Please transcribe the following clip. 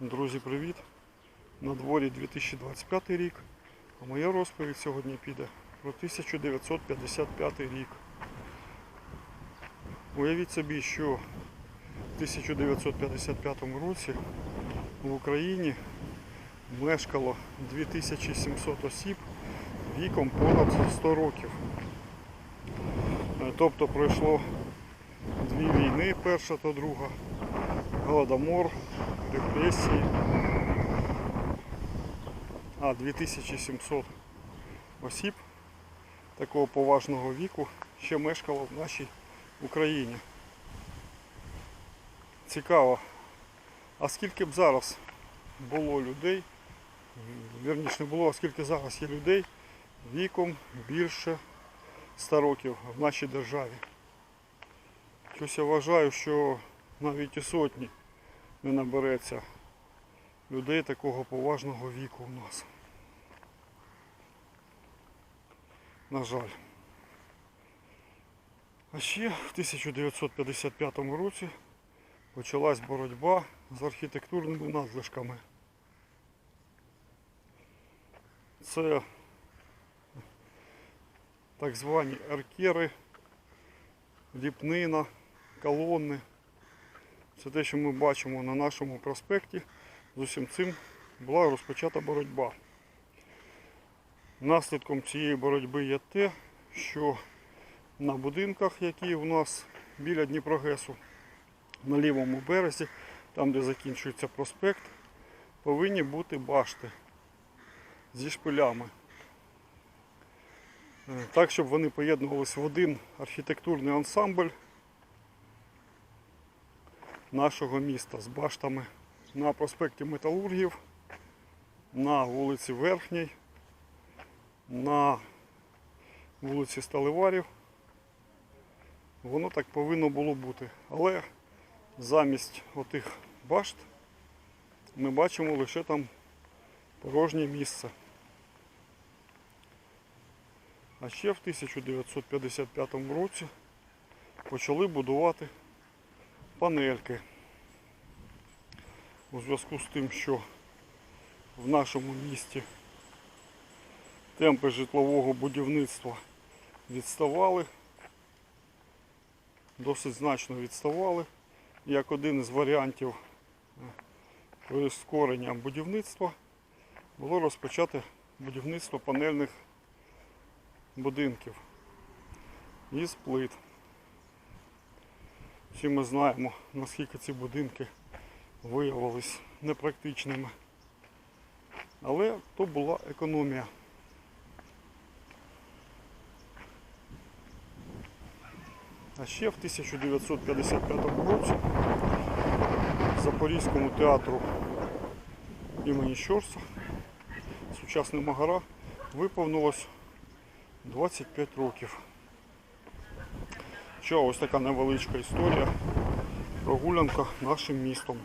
Друзі, привіт! На дворі 2025 рік, а моя розповідь сьогодні піде про 1955 рік. Уявіть собі, що в 1955 році в Україні мешкало 2700 осіб віком понад 100 років. Тобто пройшло дві війни, перша та друга, голодомор, репресії. А 2700 осіб такого поважного віку ще мешкало в нашій Україні. Цікаво, а скільки б зараз було людей, вірніше не було, а скільки зараз є людей віком більше 100 років в нашій державі. Щось я вважаю, що навіть і сотні не набереться людей такого поважного віку у нас. На жаль. А ще в 1955 році почалась боротьба з архітектурними надлишками. Це так звані аркери, ліпнина, колони. Це те, що ми бачимо на нашому проспекті. З усім цим була розпочата боротьба. Наслідком цієї боротьби є те, що на будинках, які у нас біля Дніпрогесу, на лівому березі, там де закінчується проспект, повинні бути башти зі шпилями. Е, Так, щоб вони поєднувалися в один архітектурний ансамбль нашого міста з баштами на проспекті Металургів, на вулиці Верхній, на вулиці Сталеварів. Воно так повинно було бути. Але замість отих башт ми бачимо лише там порожнє місце. А ще в 1955 році почали будувати панельки. У зв'язку з тим, що в нашому місті темпи житлового будівництва відставали, досить значно відставали. Як один із варіантів е, прискорення будівництва було розпочати будівництво панельних будинків із плит. Всі ми знаємо, наскільки ці будинки виявились непрактичними. Але то була економія. А ще в 1955 році Запорізькому театру імені Щорса, сучасний Магара, виповнилось 25 років. Що ось така невеличка історія, прогулянка нашим містом.